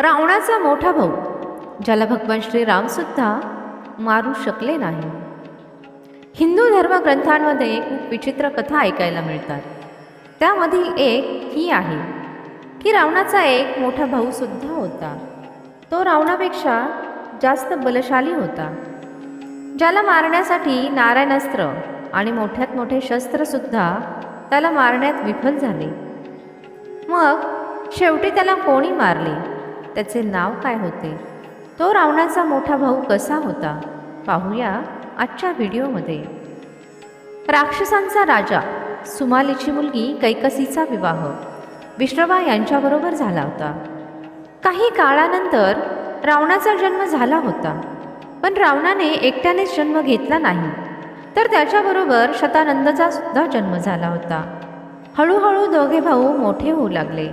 रावणाचा मोठा भाऊ ज्याला भगवान श्रीरामसुद्धा मारू शकले नाही. हिंदू धर्मग्रंथांमध्ये खूप विचित्र कथा ऐकायला मिळतात. त्यामधील एक ही आहे की रावणाचा एक मोठा भाऊसुद्धा होता. तो रावणापेक्षा जास्त बलशाली होता ज्याला मारण्यासाठी नारायणास्त्र आणि मोठ्यात मोठे शस्त्रसुद्धा त्याला मारण्यात विफल झाले. मग शेवटी त्याला कोणी मारले? त्याचे नाव काय होते? तो रावणाचा मोठा भाऊ कसा होता? पाहूया आजच्या व्हिडिओमध्ये. राक्षसांचा राजा सुमालीची मुलगी कैकसीचा विवाह. विष्णवा यांच्याबरोबर झाला होता. काही काळानंतर रावणाचा जन्म झाला होता. पण रावणाने एकट्यानेच जन्म घेतला नाही. तर त्याच्याबरोबर शतानंदचा सुद्धा जन्म झाला होता. हळूहळू दोघे भाऊ मोठे होऊ लागले.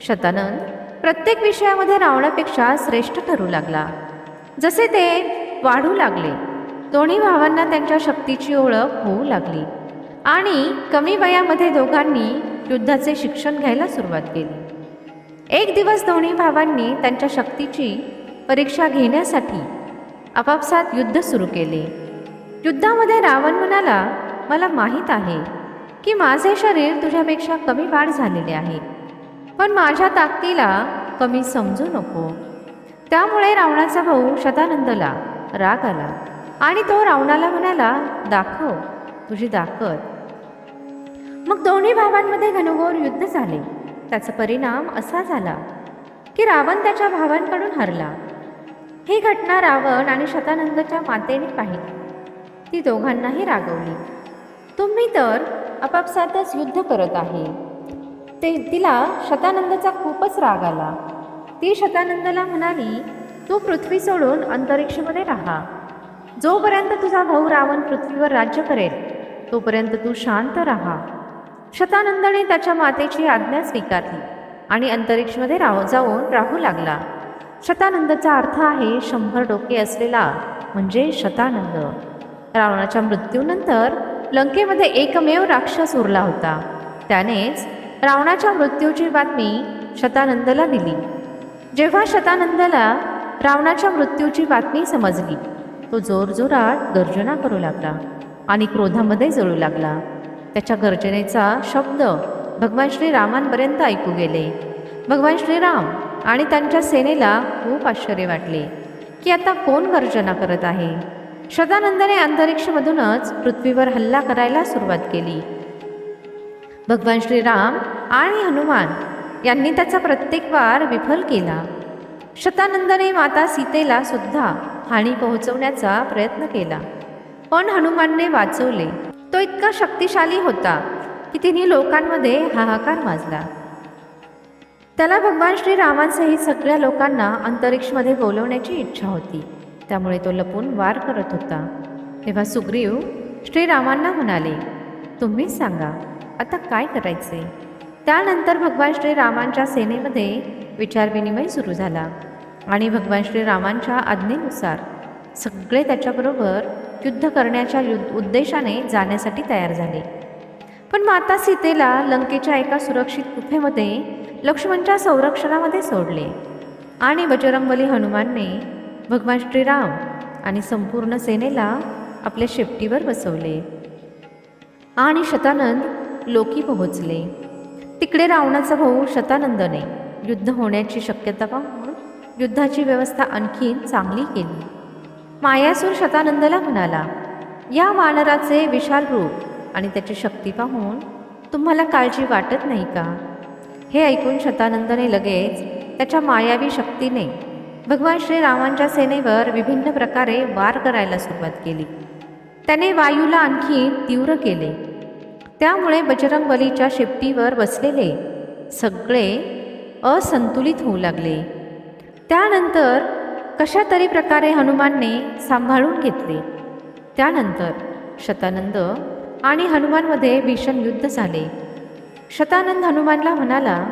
शतानंद प्रत्येक विषयामध्ये रावणापेक्षा श्रेष्ठ ठरू लागला. जसे ते वाढू लागले दोन्ही भावांना त्यांच्या शक्तीची ओळख होऊ लागली आणि कमी वयामध्ये दोघांनी युद्धाचे शिक्षण घ्यायला सुरुवात केली. एक दिवस दोन्ही भावांनी त्यांच्या शक्तीची परीक्षा घेण्यासाठी आपापसात युद्ध सुरू केले. युद्धामध्ये रावण म्हणाला मला माहीत आहे की माझे शरीर तुझ्यापेक्षा कमी वाढ झालेले आहे. पण माझ्या ताकदीला कमी समजू नको. त्यामुळे रावणाचा भाऊ शतानंदला राग आला आणि तो रावणाला म्हणाला दाखव तुझी ताकद मग दोन्ही भावांमध्ये घनघोर युद्ध झाले. त्याचा परिणाम असा झाला की रावण त्याच्या भावांकडून हरला. ही घटना रावण आणि शतानंदच्या मातेने पाहिली. ती दोघांनाही रागवली. तुम्ही तर आपापसातच युद्ध करत आहे. ते तिला शतानंदचा खूपच राग आला. ती शतानंदला म्हणाली तू पृथ्वी सोडून अंतरिक्षमध्ये राहा. जोपर्यंत तुझा भाऊ रावण पृथ्वीवर राज्य करेल तोपर्यंत तू शांत राहा. शतानंदने त्याच्या मातेची आज्ञा स्वीकारली आणि अंतरिक्षमध्ये राह जाऊन राहू लागला. शतानंदचा अर्थ आहे शंभर डोके असलेला म्हणजे शतानंद. रावणाच्या मृत्यूनंतर लंकेमध्ये एकमेव राक्षस उरला होता. त्यानेच रावणाच्या मृत्यूची बातमी शतानंदला दिली. जेव्हा शतानंदला रावणाच्या मृत्यूची बातमी समजली तो जोरजोरात गर्जना करू लागला आणि क्रोधामध्ये जळू लागला. त्याच्या गर्जनेचा शब्द भगवान श्रीरामांपर्यंत ऐकू गेले. भगवान श्रीराम आणि त्यांच्या सेनेला खूप आश्चर्य वाटले की आता कोण गर्जना करत आहे? शतानंदने अंतरिक्षमधूनच पृथ्वीवर हल्ला करायला सुरुवात केली. भगवान श्रीराम आणि हनुमान यांनी त्याचा प्रत्येक वार विफल केला. शतानंदने माता सीतेला सुद्धा हानी पोहोचवण्याचा प्रयत्न केला. पण हनुमानने वाचवले. तो इतका शक्तिशाली होता की तिने लोकांमध्ये हाहाकार माजला. त्याला भगवान श्रीरामांसहित सगळ्या लोकांना अंतरिक्षमध्ये बोलवण्याची इच्छा होती. त्यामुळे तो लपून वार करत होता. तेव्हा सुग्रीव श्रीरामांना म्हणाले तुम्हीच सांगा आता काय करायचे? त्यानंतर भगवान श्रीरामांच्या सेनेमध्ये विचारविनिमय सुरू झाला आणि भगवान श्रीरामांच्या आज्ञेनुसार सगळे त्याच्याबरोबर युद्ध करण्याच्या युद्ध उद्देशाने जाण्यासाठी तयार झाले. पण माता सीतेला लंकेच्या एका सुरक्षित गुफेमध्ये लक्ष्मणच्या संरक्षणामध्ये सोडले आणि बजरंगबली हनुमानने भगवान श्रीराम आणि संपूर्ण सेनेला आपल्या शेपटीवर बसवले. आणि शतानंद लोकी पोहोचले. तिकडे रावणाचा भाऊ शतानंदने युद्ध होण्याची शक्यता पाहून युद्धाची व्यवस्था आणखीन चांगली केली. मायासूर शतानंदला म्हणाला या वानराचे विशाल रूप आणि त्याची शक्ती पाहून तुम्हाला काळजी वाटत नाही का? हे ऐकून शतानंदने लगेच त्याच्या मायावी शक्तीने भगवान श्रीरामांच्या सेनेवर विभिन्न प्रकारे वार करायला सुरुवात केली. त्याने वायूला आणखी तीव्र केले. त्यामुळे बजरंगबलीच्या शेपटीवर बसलेले सगळे असंतुलित होऊ लागले. त्यानंतर कशा तरी प्रकारे हनुमानने सांभाळून घेतले. त्यानंतर शतानंद आणि हनुमानमध्ये भीषण युद्ध झाले. शतानंद हनुमानला म्हणाला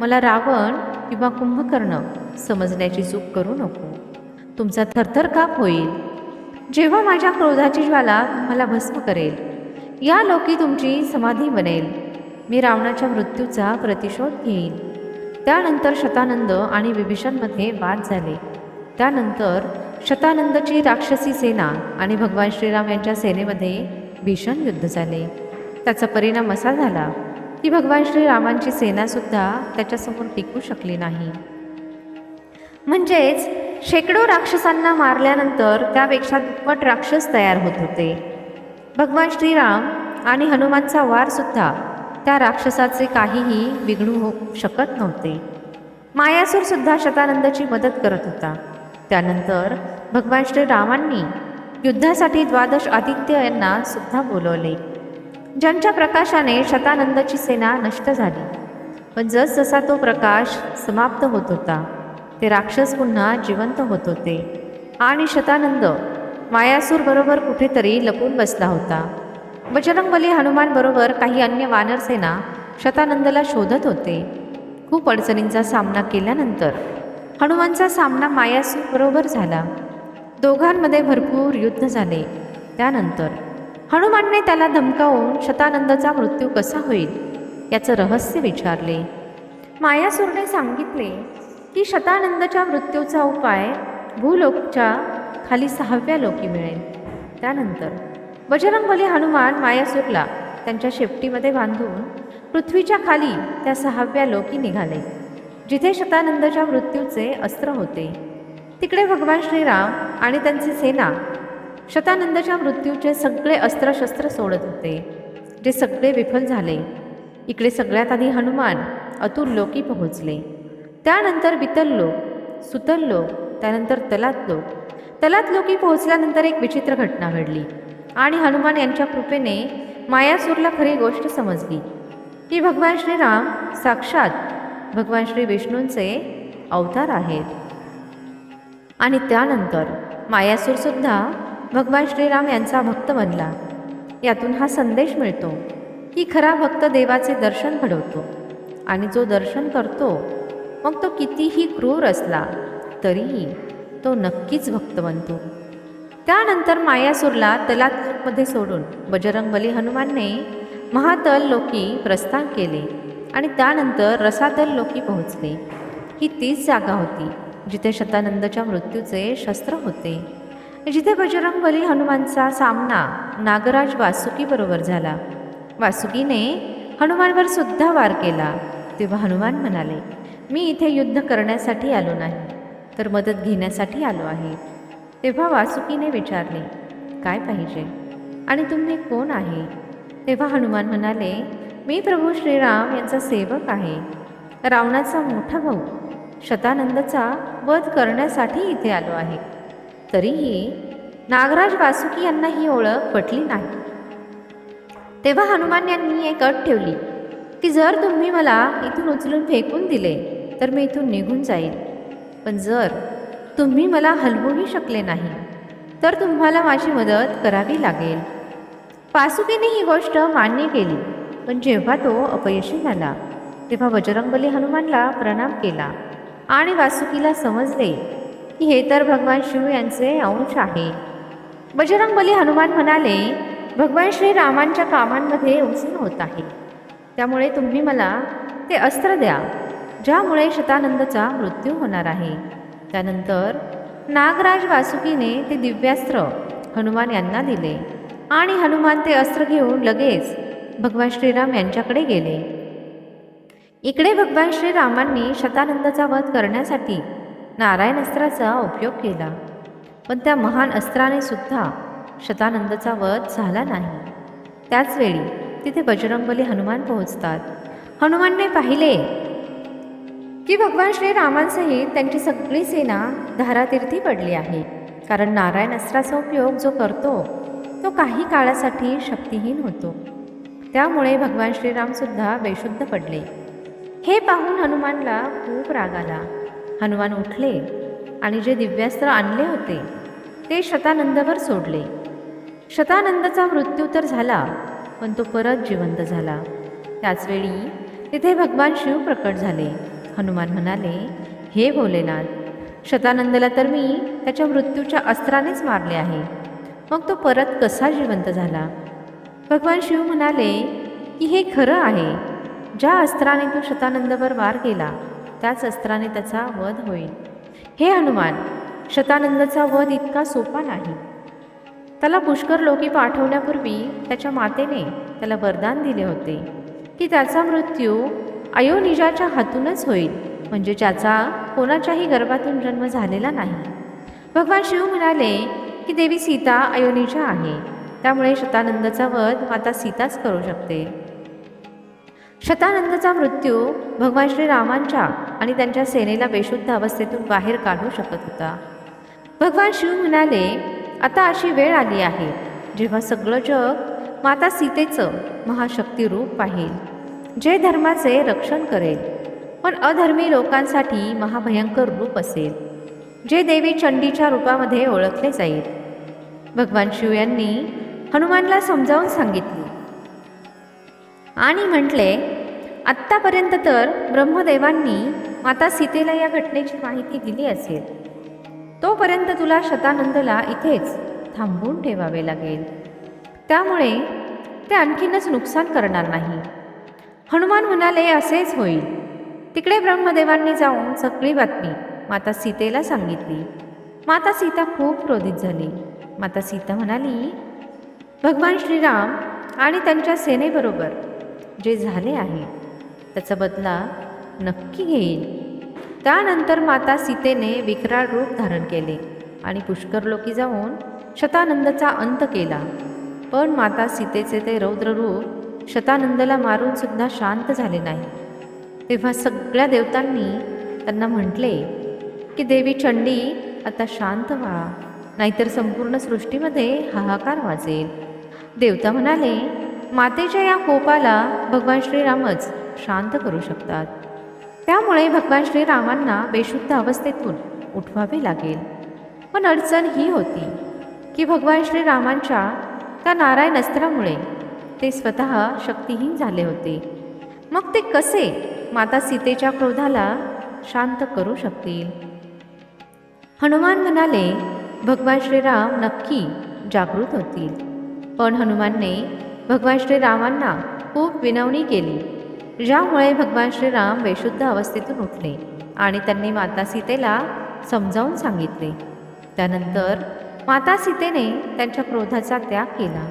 मला रावण किंवा कुंभकर्ण समजण्याची चूक करू नको. तुमचा थरथर काप होईल. जेव्हा माझ्या क्रोधाची ज्वाला तुम्हाला भस्म करेल या लोकी तुमची समाधी बनेल. मी रावणाच्या मृत्यूचा प्रतिशोध घेईन. त्यानंतर शतानंद आणि विभीषणमध्ये वाद झाले. त्यानंतर शतानंदची राक्षसी सेना आणि भगवान श्रीराम यांच्या सेनेमध्ये भीषण युद्ध झाले. त्याचा परिणाम असा झाला की भगवान श्रीरामांची सेनासुद्धा त्याच्यासमोर टिकू शकली नाही. म्हणजेच शेकडो राक्षसांना मारल्यानंतर त्यापेक्षा दुप्पट राक्षस तयार होत होते. भगवान श्रीराम आणि हनुमानचा वारसुद्धा त्या राक्षसाचे काहीही बिघडू हो शकत नव्हते. मायासूरसुद्धा शतानंदाची मदत करत होता. त्यानंतर भगवान श्रीरामांनी युद्धासाठी द्वादश आदित्य यांना सुद्धा बोलवले. ज्यांच्या प्रकाशाने शतानंदची सेना नष्ट झाली. पण जसजसा तो प्रकाश समाप्त होत होता ते राक्षस पुन्हा जिवंत होत होते आणि शतानंद मायासूरबरोबर कुठेतरी लपून बसला होता. बजरंगबली हनुमानबरोबर काही अन्य वानरसेना शतानंदला शोधत होते. खूप अडचणींचा सामना केल्यानंतर हनुमानचा सामना मायासूरबरोबर झाला. दोघांमध्ये भरपूर युद्ध झाले. त्यानंतर हनुमानने त्याला धमकावून शतानंदाचा मृत्यू कसा होईल याचं रहस्य विचारले. मायासूरने सांगितले की शतानंदच्या मृत्यूचा उपाय भूलोकच्या खाली सहाव्या लोकी मिळेल. त्यानंतर बजरंगबली हनुमान मायासूरला त्यांच्या शेपटीमध्ये बांधून पृथ्वीच्या खाली त्या सहाव्या लोकी निघाले जिथे शतानंदच्या मृत्यूचे अस्त्र होते. तिकडे भगवान श्रीराम आणि त्यांची सेना शतानंदच्या मृत्यूचे सगळे अस्त्रशस्त्र सोडत होते जे सगळे विफल झाले. इकडे सगळ्यात आधी हनुमान अतुल लोकी पोहोचले. त्यानंतर बितल लोक सुतल लोक त्यानंतर तलात लोक तलात लोकी पोहोचल्यानंतर एक विचित्र घटना घडली आणि हनुमान यांच्या कृपेने मायासूरला खरी गोष्ट समजली. की भगवान श्रीराम साक्षात भगवान श्री विष्णूंचे अवतार आहेत. आणि त्यानंतर मायासूरसुद्धा भगवान श्रीराम यांचा भक्त बनला. यातून हा संदेश मिळतो की खरा भक्त देवाचे दर्शन घडवतो. आणि जो दर्शन करतो मग तो कितीही क्रूर असला तरीही तो नक्कीच भक्त बनतो त्यानंतर मायासूरला तलातमध्ये सोडून बजरंगबली हनुमानने महातल लोकी प्रस्थान केले आणि त्यानंतर रसातल लोकी पोहोचले. ही तीच जागा होती जिथे शतानंदच्या मृत्यूचे शस्त्र होते. जिथे बजरंगबली हनुमानचा सामना नागराज वासुकीबरोबर झाला. वासुकीने हनुमानवर सुद्धा वार केला तेव्हा हनुमान म्हणाले मी इथे युद्ध करण्यासाठी आलो नाही. तर मदत घेण्यासाठी आलो आहे. तेव्हा वासुकीने विचारले काय पाहिजे? आणि तुम्ही कोण आहे? तेव्हा हनुमान म्हणाले मी प्रभू श्रीराम यांचा सेवक आहे. रावणाचा मोठा भाऊ शतानंदचा वध करण्यासाठी इथे आलो आहे. तरीही नागराज वासुकी यांना ही ओळख पटली नाही. तेव्हा हनुमान यांनी एक अट ठेवली की जर तुम्ही मला इथून उचलून फेकून दिले तर मी इथून निघून जाईल पण जर तुम्ही मला हलवूही शकले नाही तर तुम्हाला माझी मदत करावी लागेल. वासुकीने ही गोष्ट मान्य केली पण जेव्हा तो अपयशी झाला तेव्हा बजरंगबली हनुमानला प्रणाम केला आणि वासुकीला समजले की हे तर भगवान शिव यांचे अंश आहे. बजरंगबली हनुमान म्हणाले भगवान श्रीरामांच्या कामांमध्ये उचल होत आहे. त्यामुळे तुम्ही मला ते अस्त्र द्या. ज्यामुळे शतानंदचा मृत्यू होणार आहे. त्यानंतर नागराज वासुकीने ते दिव्यास्त्र हनुमान यांना दिले आणि हनुमान ते अस्त्र घेऊन लगेच भगवान श्रीराम यांच्याकडे गेले. इकडे भगवान श्रीरामांनी शतानंदचा वध करण्यासाठी नारायण अस्त्राचा उपयोग केला. पण त्या महान अस्त्राने सुद्धा शतानंदचा वध झाला नाही. त्याचवेळी तिथे बजरंगबली हनुमान पोहोचतात. हनुमानने पाहिले की भगवान श्रीरामांसहित त्यांची सगळी सेना धारातीर्थी पडली आहे. कारण नारायण अस्त्राचा उपयोग जो करतो तो काही काळासाठी शक्तिहीन होतो. त्यामुळे भगवान श्रीरामसुद्धा बेशुद्ध पडले. हे पाहून हनुमानला खूप राग आला. हनुमान उठले आणि जे दिव्यास्त्र आणले होते ते शतानंदवर सोडले. शतानंदचा मृत्यू तर झाला पण तो परत जिवंत झाला. त्याचवेळी तिथे भगवान शिव प्रकट झाले. हनुमान म्हणाले हे भोलेनाथ शतानंदला तर मी त्याच्या मृत्यूच्या अस्त्रानेच मारले आहे. मग तो परत कसा जिवंत झाला? भगवान शिव म्हणाले की हे खरं आहे. ज्या अस्त्राने तू शतानंदवर वार केला त्याच अस्त्राने त्याचा वध होईल. हे हनुमान शतानंदचा वध इतका सोपा नाही. त्याला पुष्कर लोकी पाठवण्यापूर्वी त्याच्या मातेने त्याला वरदान दिले होते की त्याचा मृत्यू अयोनिजाच्या हातूनच होईल. म्हणजे ज्याचा कोणाच्याही गर्भातून जन्म झालेला नाही. भगवान शिव म्हणाले की देवी सीता अयोनिजा आहे. त्यामुळे शतानंदचा वध माता सीताच करू शकते. शतानंदचा मृत्यू भगवान श्रीरामांच्या आणि त्यांच्या सेनेला बेशुद्ध अवस्थेतून बाहेर काढू शकत होता. भगवान शिव म्हणाले आता अशी वेळ आली आहे. जेव्हा सगळं जग माता सीतेचं महाशक्ती रूप पाहिल. जे धर्माचे रक्षण करेल. पण अधर्मी लोकांसाठी महाभयंकर रूप असेल जे देवी चंडीच्या रूपामध्ये ओळखले जाईल. भगवान शिव यांनी हनुमानला समजावून सांगितले. आणि म्हटले आत्तापर्यंत तर ब्रह्मदेवांनी माता सीतेला या घटनेची माहिती दिली असेल. तोपर्यंत तुला शतानंदला इथेच थांबवून ठेवावे लागेल. त्यामुळे ते आणखीनच नुकसान करणार नाही. हनुमान म्हणाले असेच होईल. तिकडे ब्रह्मदेवांनी जाऊन सगळी बातमी माता सीतेला सांगितली. माता सीता खूप क्रोधित झाली. माता सीता म्हणाली भगवान श्रीराम आणि त्यांच्या सेनेबरोबर जे झाले आहे त्याचा बदला नक्की घेईल. त्यानंतर माता सीतेने विकराळ रूप धारण केले आणि पुष्कर लोकी जाऊन शतानंदचा अंत केला. पण माता सीतेचे ते रौद्र रूप शतानंदला मारून सुद्धा शांत झाले नाही. तेव्हा सगळ्या देवतांनी त्यांना म्हटले की देवी चंडी आता शांत व्हा नाहीतर संपूर्ण सृष्टीमध्ये हाहाकार वाजेल. देवता म्हणाले मातेच्या या कोपाला भगवान श्रीरामच शांत करू शकतात. त्यामुळे भगवान श्रीरामांना बेशुद्ध अवस्थेतून उठवावे लागेल. पण अडचण ही होती की भगवान श्रीरामांच्या त्या नारायण अस्त्रामुळे ते स्वतः शक्तिहीन झाले होते. मग ते कसे माता सीतेच्या क्रोधाला शांत करू शकतील? हनुमान म्हणाले भगवान श्रीराम नक्की जागृत होतील. पण हनुमानने भगवान श्रीरामांना खूप विनवणी केली ज्यामुळे भगवान श्रीराम बेशुद्ध अवस्थेतून उठले आणि त्यांनी माता सीतेला समजावून सांगितले. त्यानंतर माता सीतेने त्यांच्या क्रोधाचा त्याग केला.